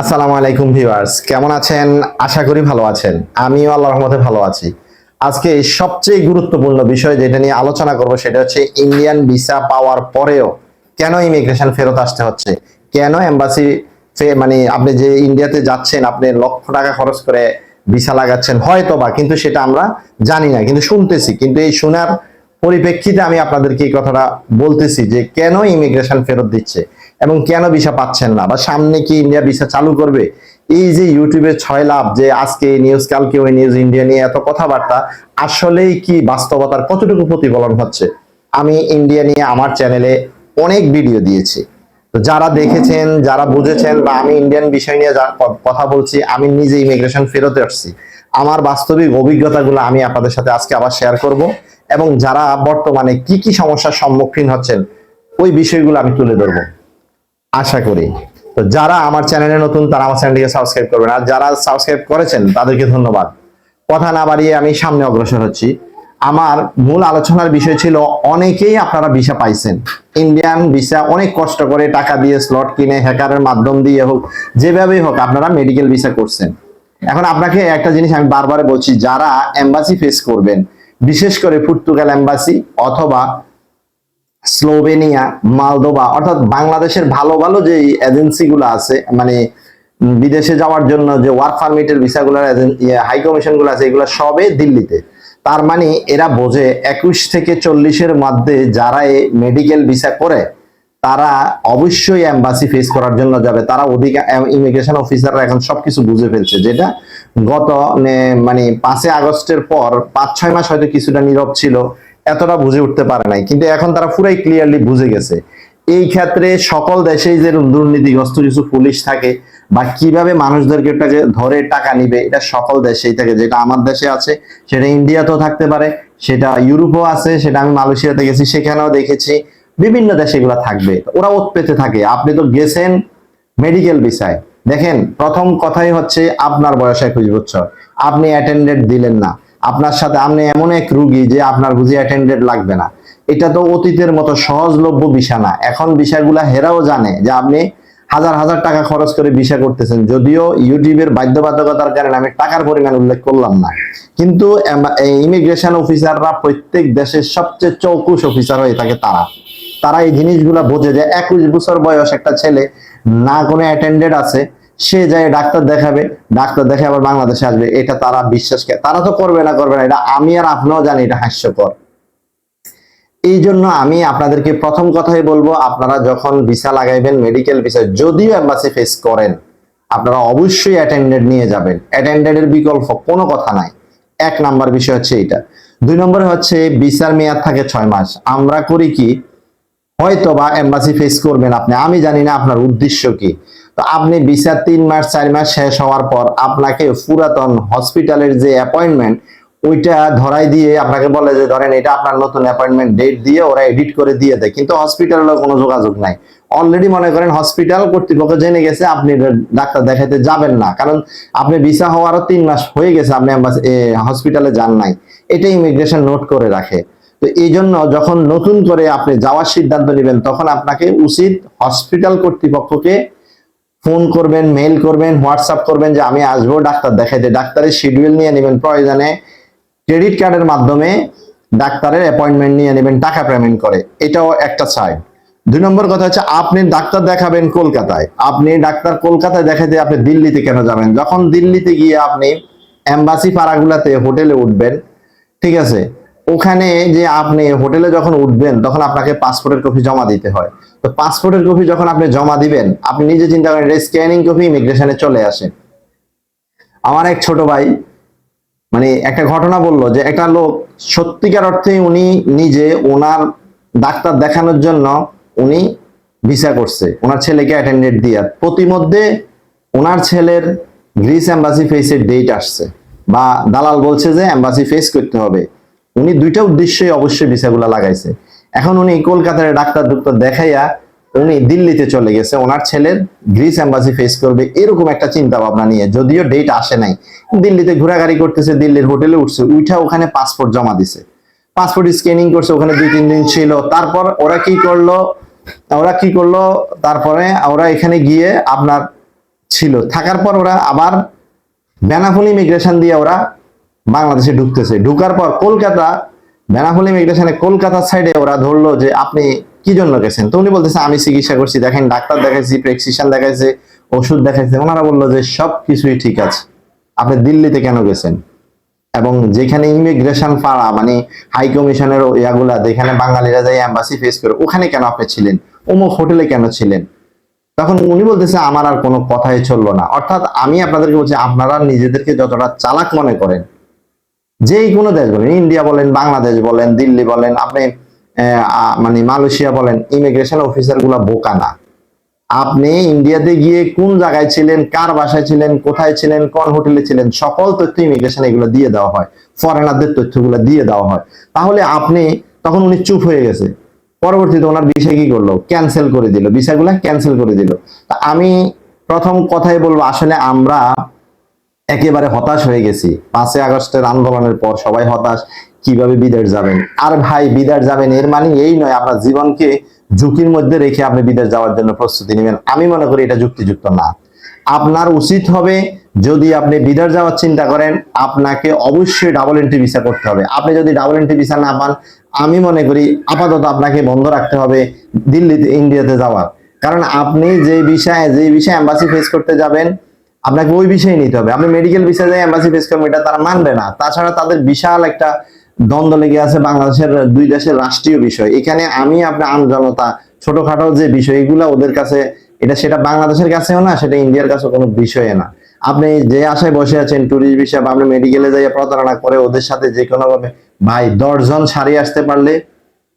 আসসালামু আলাইকুম ভিউয়ার্স, কেমন আছেন? আশা করি ভালো আছেন। আমিও আল্লাহর রহমতে ভালো আছি। আজকে সবচেয়ে গুরুত্বপূর্ণ বিষয় যেটা নিয়ে আলোচনা করব সেটা হচ্ছে ইন্ডিয়ান ভিসা পাওয়ার পরেও কেন ইমিগ্রেশন ফেরত আসতে হচ্ছে? কেন এম্বাসি মানে আপনি যে ইন্ডিয়াতে যাচ্ছেন, আপনি লক্ষ টাকা খরচ করে ভিসা লাগাচ্ছেন হয়তো বা কিন্তু সেটা আমরা জানি না, কিন্তু শুনতেছি। কিন্তু এই শোনার পরিপ্রেক্ষিতে আমি আপনাদেরকে এই কথাটা বলতেছি যে কেন ইমিগ্রেশন ফেরত দিচ্ছে? এবং কেন ভিসা পাচ্ছেন না? বা সামনে কি ইন্ডিয়া ভিসা চালু করবে? এই যে ইউটিউবে ছয় লাভ যে আজকে এই নিউজ কালকে ওই নিউজ ইন্ডিয়া নিয়ে এত কথাবার্তা, আসলেই কি বাস্তবতার কতটুকু প্রতিফলন হচ্ছে? আমি ইন্ডিয়া নিয়ে আমার চ্যানেলে অনেক ভিডিও দিয়েছি। তো যারা দেখেছেন, যারা বুঝেছেন বা আমি ইন্ডিয়ান বিষয় নিয়ে কথা বলছি, আমি নিজে ইমিগ্রেশন ফেরত আসছি। আমার বাস্তবিক অভিজ্ঞতাগুলো আমি আপনাদের সাথে আজকে আবার শেয়ার করব এবং যারা বর্তমানে কি কি সমস্যার সম্মুখীন হচ্ছেন, ওই বিষয়গুলো আমি তুলে ধরবো। আশা করি। তো যারা আমার চ্যানেলে নতুন, তারা আমার চ্যানেলটিকে সাবস্ক্রাইব করবেন। আর যারা সাবস্ক্রাইব করেছেন, তাদেরকে ধন্যবাদ। কথা না বাড়িয়ে আমি সামনে অগ্রসর হচ্ছি। আমার মূল আলোচনার বিষয় ছিল, অনেকেই আপনারা ভিসা পাইছেন। ইন্ডিয়ান ভিসা অনেক কষ্ট করে টাকা দিয়ে স্লট কিনে, হ্যাকারের মাধ্যম দিয়ে হোক, যেভাবেই হোক আপনারা মেডিকেল ভিসা করছেন। এখন আপনাকে একটা জিনিস আমি বারবার বলছি, যারা এম্বাসি ফেস করবেন, বিশেষ করে পর্তুগাল এম্বাসি অথবা স্লোভেনিয়া মালদোভা অর্থাৎ বাংলাদেশের ভালো ভালো যে এজেন্সিগুলো আছে মানে বিদেশে যাওয়ার জন্য যে ওয়ার্ক পারমিটের ভিসাগুলোর হাই কমিশনগুলো আছে, এগুলো সবে দিল্লিতে। তার মানে এরা বোঝে একুশ থেকে চল্লিশের মধ্যে যারা মেডিকেল ভিসা করে, তারা অবশ্যই এম্বাসি ফেস করার জন্য যাবে। তারা অধিকার ইমিগ্রেশন অফিসাররা এখন সবকিছু বুঝে ফেলছে, যেটা গত মানে পাঁচই আগস্টের পর পাঁচ ছয় মাস হয়তো কিছুটা নীরব ছিল। এতটা বুঝে উঠতে পারে নাই। কিন্তু এখন তারা পুরাই ক্লিয়ারলি বুঝে গেছে। এই ক্ষেত্রে সকল দেশেই যে দুর্নীতিগ্রস্ত কিছু পুলিশ থাকে বা কীভাবে মানুষদেরকে ধরে টাকা নিবে, এটা সকল দেশেই থাকে। যেটা আমার দেশে আছে, সেটা ইন্ডিয়াতেও থাকতে পারে, সেটা ইউরোপও আছে, সেটা আমি মালয়েশিয়াতে গেছি, সেখানেও দেখেছি। বিভিন্ন দেশে এগুলো থাকবে। ওরা ওত পেতে থাকে। আপনি তো গেছেন মেডিকেল বিষয়। দেখেন, প্রথম কথাই হচ্ছে আপনার বয়স একুশ বছর। আপনি অ্যাটেন্ডেড দিলেন না। আপনার সাথে আপনি এমন এক রুগী যে আপনার বুঝি অ্যাটেন্ডেড লাগবে না। এটা তো অতীতের মতো সহজলভ্য বিষয় না। এখন বিষয়গুলা হেরাও জানে যে আপনি হাজার হাজার টাকা খরচ করে ভিসা করতেছেন। যদিও ইউটিউবের বাধ্যবাধকতার কারণে আমি টাকার পরিমাণ উল্লেখ করলাম না। কিন্তু ইমিগ্রেশন অফিসাররা প্রত্যেক দেশের সবচেয়ে চৌকুশ অফিসার হয়ে থাকে তারা। তারা এই জিনিসগুলা বোঝে যে একুশ বছর বয়স একটা ছেলে না কোনো অ্যাটেন্ডেড আছে সে যায় ডাক্তার দেখাবে, ডাক্তার দেখে আবার বাংলাদেশে আসবে, এটা তারা বিশ্বাস করে। তারা তো করবে না করবে না, এটা আমি আর আপনিও জানি, এটা হাস্যকর। এই জন্য আমি আপনাদেরকে প্রথম কথাই বলব, আপনারা যখন ভিসা লাগাইবেন মেডিকেল ভিসা, যদিও এম্বাসি ফেস করেন, আপনারা অবশ্যই অ্যাটেন্ডেড নিয়ে যাবেন। অ্যাটেন্ডেড এর বিকল্প কোনো কথা নাই। এক নাম্বার বিষয় হচ্ছে এটা দুই নম্বরে হচ্ছে, ভিসার মেয়াদ থাকে ছয় মাস। আমরা করি কি হয়তো বা এম্বাসি ফেস করবেন আপনি। আমি জানি না আপনার উদ্দেশ্য কি। তো আপনি ভিসা তিন মাস, চার মাস শেষ হওয়ার পর আপনাকে পুরাতন হসপিটালের যে অ্যাপয়েন্টমেন্ট ওইটা ধরাই দিয়ে আপনাকে বলে যে, ধরেন এটা আপনার নতুন অ্যাপয়েন্টমেন্ট ডেট দিয়ে ওরা এডিট করে দিয়ে দেয়। কিন্তু হসপিটালের কোনো যোগাযোগ নাই। অলরেডি মনে করেন হসপিটাল কর্তৃপক্ষ জেনে গেছে, আপনি ডাক্তার দেখাতে যাবেন না। কারণ আপনি ভিসা হওয়ারও তিন মাস হয়ে গেছে, আপনি হসপিটালে যান নাই। এটা ইমিগ্রেশন নোট করে রাখে। তো এই জন্য যখন নতুন করে আপনি যাওয়ার সিদ্ধান্ত নেবেন, তখন আপনাকে উচিত হসপিটাল কর্তৃপক্ষকে ফোন করবেন মেইল করবেন হোয়াটসঅ্যাপ করবেন যে আমি আসব ডাক্তার দেখাইতে। ডাক্তারের শিডিউল নিয়ে নেবেন, প্রয়োজনে ক্রেডিট কার্ডের মাধ্যমে ডাক্তারের অ্যাপয়েন্টমেন্ট নিয়ে নেবেন, টাকা পেমেন্ট করে। এটাও একটা সাইড দুই নম্বর কথা হচ্ছে, আপনি ডাক্তার দেখাবেন কলকাতায়। আপনি ডাক্তার কলকাতায় দেখাতে আপনি দিল্লিতে কেন যাবেন? যখন দিল্লিতে গিয়ে আপনি এম্বাসি পাড়াগুলাতে হোটেলে উঠবেন, ঠিক আছে? ওখানে যে আপনি হোটেলে যখন উঠবেন, তখন আপনাকে পাসপোর্টের কপি জমা দিতে হয়। তো পাসপোর্টের কপি যখন আপনি জমা দিবেন, আপনি নিজে চিন্তা করেন, এটা স্ক্যানিং কপি ইমিগ্রেশনে চলে আসে। আমার এক ছোট ভাই মানে একটা ঘটনা বলল যে, একটা লোক, সত্যিকার অর্থে উনি নিজে ওনার ডাক্তার দেখানোর জন্য উনি ভিসা করছে। ওনার ছেলেকে অ্যাটেন্ডেড দিয়ে। প্রতিমধ্যে ওনার ছেলের গ্রিস এম্বাসি ফেসের ডেট আসছে। বা দালাল বলছে যে এম্বাসি ফেস করতে হবে। উনি দুইটা উদ্দেশ্যে অবশ্যই ভিসাগুলো লাগাইছে। এখন উনি কলকাতার ডাক্তার ডুক্তার দেখাইয়া উনি দিল্লিতে চলে গেছে, ওনার ছেলের গ্রিস এম্বাসি ফেস করবে, এরকম একটা চিন্তা ভাবনা নিয়ে। যদিও ডেট আসে নাই। দিল্লিতে ঘোরাঘুরি করতেছে, দিল্লির হোটেলে উঠছে উঠা ওখানে পাসপোর্ট জমা দিছে। পাসপোর্ট স্ক্যানিং করছে, ওখানে দুই, তিন দিন ছিল। তারপর ওরা কি করল, ওরা কি করল, তারপরে ওরা এখানে গিয়ে আপনার ছিল। থাকার পর ওরা আবার বেনাফুল ইমিগ্রেশন দিয়ে ওরা বাংলাদেশে ঢুকতেছে। ঢুকার পর কলকাতা বেনাফুল ইমিগ্রেশনে কলকাতার সাইডে ওরা ধরলো যে, আপনি কি জন্য গেছেন? তো উনি বলতেছে, আমি চিকিৎসা করছি। দেখেন, ডাক্তার দেখাইছি, প্রেসক্রিপশন দেখাইছে, ওষুধ দেখাইছে। ওনারা বলল যে সব কিছুই ঠিক আছে। আপনি দিল্লিতে কেন গেছেন? এবং যেখানে ইমিগ্রেশন পাড়া মানে হাই কমিশনের ইয়াগুলা, যেখানে বাঙালিরা যায় এম্বাসি ফেস করে, ওখানে কেন আপনি ছিলেন? অমুক হোটেলে কেন ছিলেন? তখন উনি বলতেছে, আমার আর কোনো কথাই চলল না। অর্থাৎ আমি আপনাদেরকে বলছি, আপনারা নিজেদেরকে যতটা চালাক মনে করেন যেই কোনো দেশ বলেন, ইন্ডিয়া বলেন, বাংলাদেশ বলেন, দিল্লি বলেন, আপনি মানে মালয়েশিয়া বলেন ইমিগ্রেশন অফিসারগুলা বোকা না। আপনি ইন্ডিয়াতে গিয়ে কোন জায়গায় ছিলেন, কার বাসায় ছিলেন, কোথায় ছিলেন, কোন হোটেলে ছিলেন, সকল তথ্য ইমিগ্রেশন এগুলো দিয়ে দেওয়া হয়। ফরেনারদের তথ্যগুলো দিয়ে দেওয়া হয়। তাহলে আপনি, তখন উনি চুপ হয়ে গেছে। পরবর্তীতে ওনার বিষয় কি করল? ক্যান্সেল করে দিল। বিষয়গুলো ক্যান্সেল করে দিল। তা আমি প্রথম কথাই বলব, আসলে আমরা একেবারে হতাশ হয়ে গেছি। পাঁচই আগস্টের আন্দোলনের পর সবাই হতাশ, কীভাবে বিদেশ যাবেন? আর ভাই, বিদেশ যাবেন এর মানে এই নয়, আপনার জীবনকে ঝুঁকির মধ্যে রেখে আপনি বিদেশ যাওয়ার জন্য প্রস্তুতি নেবেন। আমি মনে করি এটা যুক্তিযুক্ত না। আপনার উচিত হবে যদি আপনি বিদেশ যাওয়ার চিন্তা করেন, আপনাকে অবশ্যই ডাবল এন্ট্রি ভিসা করতে হবে। আপনি যদি ডাবল এন্ট্রি ভিসা না পান, আমি মনে করি আপাতত আপনাকে বন্ধ রাখতে হবে দিল্লিতে, ইন্ডিয়াতে যাওয়ার। কারণ আপনি যে বিষয়ে যে বিষয়ে এম্বাসি ফেস করতে যাবেন আপনাকে ওই বিষয়ে নিতে হবে। আপনি মেডিকেল বিষয়ে যাই এম্বাসি ফেস করবেন, এটা তারা মানবে না। তাছাড়া তাদের বিশাল একটা দ্বন্দ্ব লেগে আছে বাংলাদেশের দুই দেশের রাষ্ট্রীয় বিষয়। এখানে আমি আপনার আমজনতা ছোটখাটো যে বিষয়, এগুলো ওদের কাছে, এটা সেটা বাংলাদেশের কাছেও না, সেটা ইন্ডিয়ার কাছে কোনো বিষয়ে না। আপনি যে আশায় বসে আছেন ট্যুরিস্ট বিষয় বা আপনি মেডিকেলে যাইয়া প্রতারণা করে ওদের সাথে যে কোনো ভাবে, ভাই দশজন সারিয়ে আসতে পারলে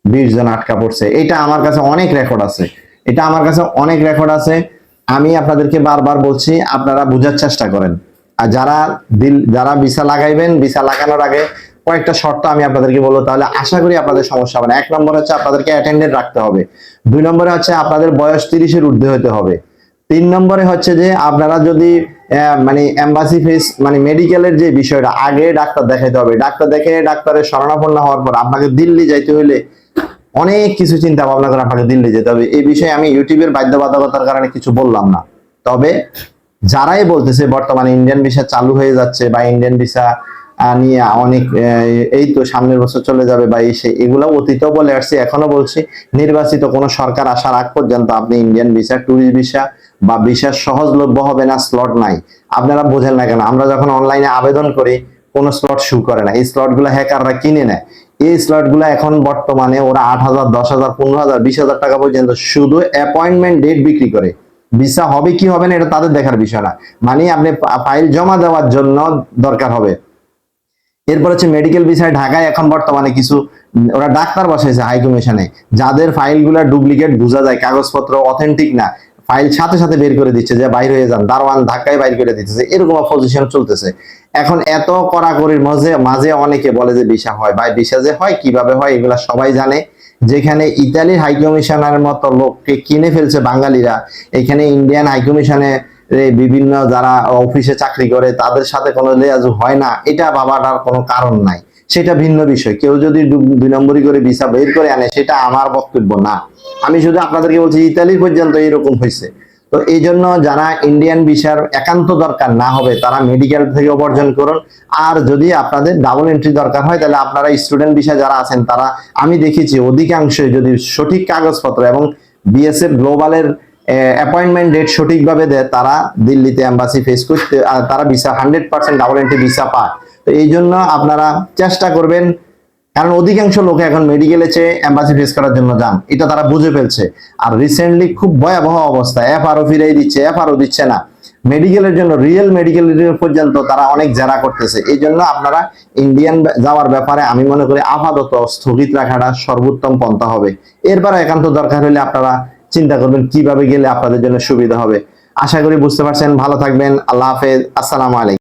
বিশ জন আটকা পড়ছে। এটা আমার কাছে অনেক রেকর্ড আছে। এটা আমার কাছে অনেক রেকর্ড আছে। আমি আপনাদেরকে বারবার বলছি, আপনারা বোঝার চেষ্টা করেন। আর যারা দিল, যারা ভিসা লাগাইবেন, ভিসা লাগানোর আগে কয়েকটা শর্ত আমি আপনাদেরকে বলব, তাহলে আশা করি আপনাদের সমস্যা হবে না। এক নম্বর হচ্ছে আপনাদেরকে অ্যাটেন্ডেন্ট রাখতে হবে। দুই নম্বরে হচ্ছে আপনাদের বয়স তিরিশের ঊর্ধ্বে হতে হবে। তিন নম্বরে হচ্ছে যে আপনারা যদি মানে এম্বাসি ফেস মানে মেডিকেলের যে বিষয়টা, আগে ডাক্তার দেখাইতে হবে। ডাক্তার দেখে ডাক্তারের শরণাপন্ন হওয়ার পর আপনাকে দিল্লি যাইতে হইলে অনেক কিছু চিন্তা ভাবনা করে আপনাকে দিল্লি যেতে হবে। এই বিষয়ে আমি ইউটিউবের বাধ্যবাধকতার কারণে কিছু বললাম না। তবে যারাই বলতেছে বর্তমানে ইন্ডিয়ান ভিসা চালু হয়ে যাচ্ছে বা ইন্ডিয়ান ভিসা নিয়ে অনেক এই তো সামনের বছর চলে যাবে বা এই সে, এগুলো অতীতেও বলে আসছি, এখনও বলছি। নির্বাচিত কোনো সরকার আসার আগ পর্যন্ত আপনি ইন্ডিয়ান ভিসা, ট্যুরিস্ট ভিসা বা ভিসা সহজলভ্য হবে না, স্লট নাই। আপনারা বোঝেন না কেন, আমরা যখন অনলাইনে আবেদন করি, কোনো স্লট শু করে না। এই স্লটগুলো হ্যাকাররা কিনে নেয়। এই স্লটগুলো এখন বর্তমানে ওরা আট হাজার, দশ হাজার, পনেরো হাজার, বিশ হাজার টাকা পর্যন্ত শুধু অ্যাপয়েন্টমেন্ট ডেট বিক্রি করে। ভিসা হবে কি হবে না, এটা তাদের দেখার বিষয় না। মানে আপনি ফাইল জমা দেওয়ার জন্য দরকার হবে। এরপর হচ্ছে মেডিকেল বিষয় ঢাকায় এখন বর্তমানে কিছু, ওরা ডাক্তার বসাইছে হাই কমিশনে যাদের ফাইলগুলো ডুপ্লিকেট বোঝা যায় কাগজপত্র অথেন্টিক না। ফাইল সাথে সাথে বের করে দিচ্ছে যে বাইর হয়ে যান, দারোয়ান ধাক্কায় বাইর করে দিচ্ছে এরকম পজিশন চলতেছে। এখন এত কড়াকড়ির মাঝে মাঝে অনেকে বলে যে ভিসা হয়। ভাই, ভিসা যে হয়, কীভাবে হয়, এগুলা সবাই জানে। যেখানে ইতালির হাই কমিশনারের মতো লোককে কিনে ফেলছে বাঙালিরা, এখানে ইন্ডিয়ান হাই কমিশনে বিভিন্ন যারা অফিসে চাকরি করে, তাদের সাথে কোনো লেয়াজু হয় না। এটা ভাবাটার কোনো কারণ নাই। সেটা ভিন্ন বিষয়। কেউ যদি দুই নম্বরই করে ভিসা বের করে আনে, সেটা আমার বক্তব্য না। আমি শুধু আপনাদেরকে বলছি, ইতালি পর্যন্ত এরকম হয়েছে। তো এই জন্য যারা ইন্ডিয়ান ভিসার একান্ত দরকার না হবে, তারা মেডিকেল থেকে উপার্জন করুন। আর যদি আপনাদের ডাবল এন্ট্রি দরকার হয়, তাহলে আপনারা স্টুডেন্ট ভিসা যারা আছেন, তারা, আমি দেখেছি অধিকাংশই যদি সঠিক কাগজপত্র এবং বিএসএফ গ্লোবালের অ্যাপয়েন্টমেন্ট ডেট সঠিকভাবে দেয়, তারা দিল্লিতে এম্বাসি ফেস করতে তারা visa hundred percent double entry visa পায়। তো এই জন্য আপনারা চেষ্টা করবেন, কারণ অধিকাংশ লোক এখন মেডিকেলে চেয়ে অ্যাম্বাসি ফেস করার জন্য যান। এটা তারা বুঝে ফেলছে। আর রিসেন্টলি খুব ভয়াবহ অবস্থা এফআরও ফিরাই দিচ্ছে এফআরও দিচ্ছে না। মেডিকেলের জন্য রিয়েল মেডিকেল পর্যন্ত তারা অনেক জেরা করতেছে। এই জন্য আপনারা ইন্ডিয়ান যাওয়ার ব্যাপারে আমি মনে করি আপাতত স্থগিত রাখাটা সর্বোত্তম পন্থা হবে। এরপরে একান্ত দরকার হলে আপনারা চিন্তা করবেন কীভাবে গেলে আপনাদের জন্য সুবিধা হবে। আশা করি বুঝতে পারছেন। ভালো থাকবেন। আল্লাহ হাফেজ। আসসালামু আলাইকুম।